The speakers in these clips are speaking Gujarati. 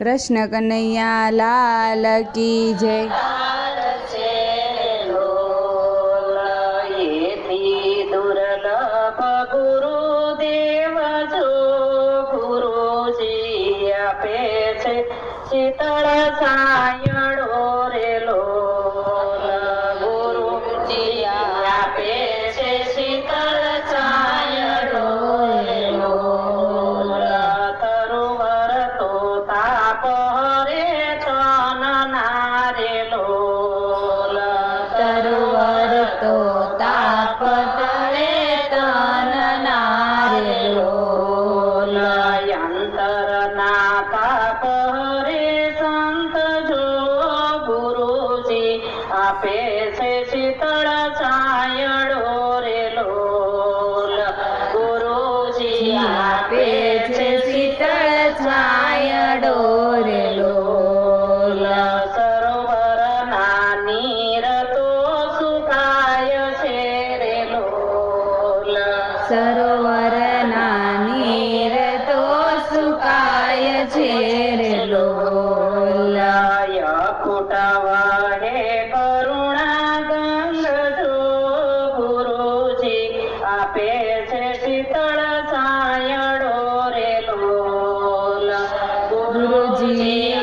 કૃષ્ણ કનૈયા લાલ કી જય. શીતળ છાયડો આપે છે શીતળ છાયડો રે લોલ. ગુરુજી આપે છે શીતળ છાયડો રે લોલ. સરોવર ના નીર તો સુકાય છે રે લોલ. સરોવર ગુરુજી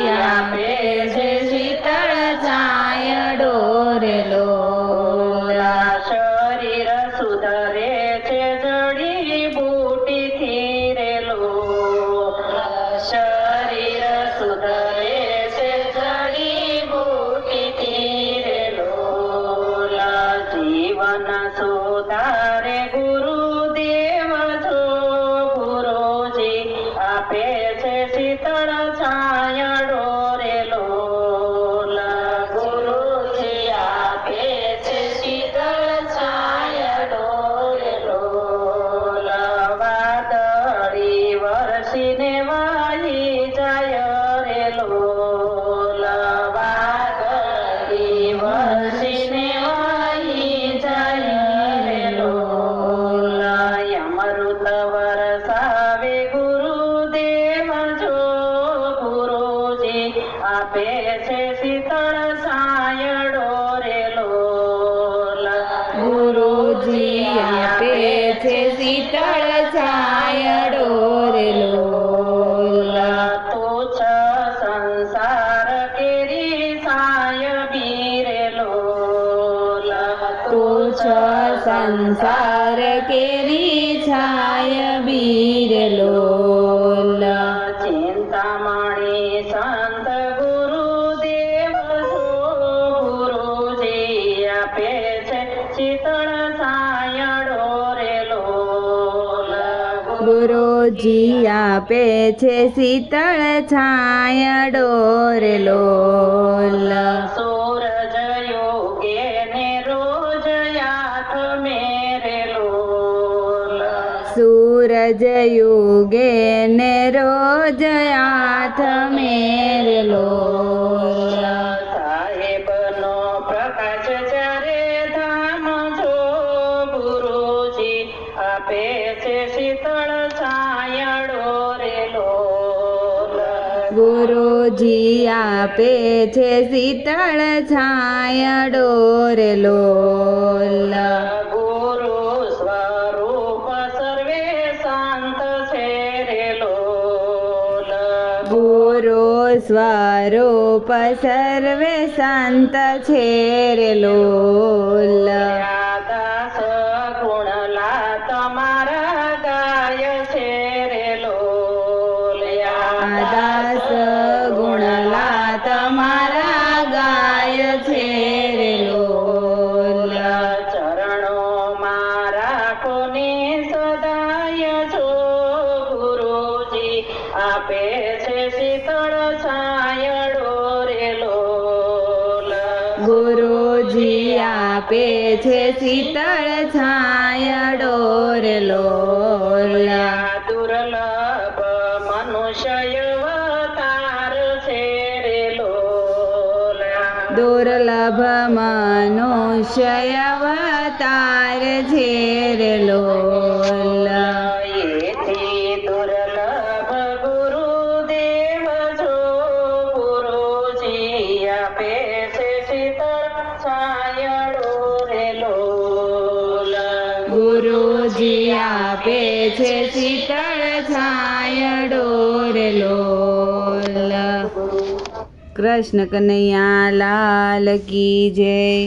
આપે છે શીતળ સાયડો રેલો. ગુરુજી આપે છે શીતળ સાયડો રેલો. તુચ્છ સંસાર કેરી સાય બીરે લોલ તુચ્છ સંસાર કેરી છાય બીર ગુરુજી આપે છે શીતળ છાય ડોરલો સૂરજ યોગે ને રોજ યાથ મેરે સૂરજ યોગે ને રોજ હાથ મેર છે શીતળ છાયડો રેલો ગુરુજી આપે છે શીતળ છાયડો રેલો ગુરુ સ્વરૂપ સર્વે શાંત છે રેલો ગુરુ સ્વરૂપ સર્વે શાંત છે રેલો લોલ. દાસ ગુણલા છાયડો રે લોલ. ગુરુજી આપે છે શીતળ છાયડો રે લોલ. દુર્લભ મનુષ્ય અવતાર છે રે લોલ. દુર્લભ મનુષ્ય અવતાર છે રે આપે છે શીતળ છાય લોલ. કૃષ્ણ કનૈયા લાલ કી જય.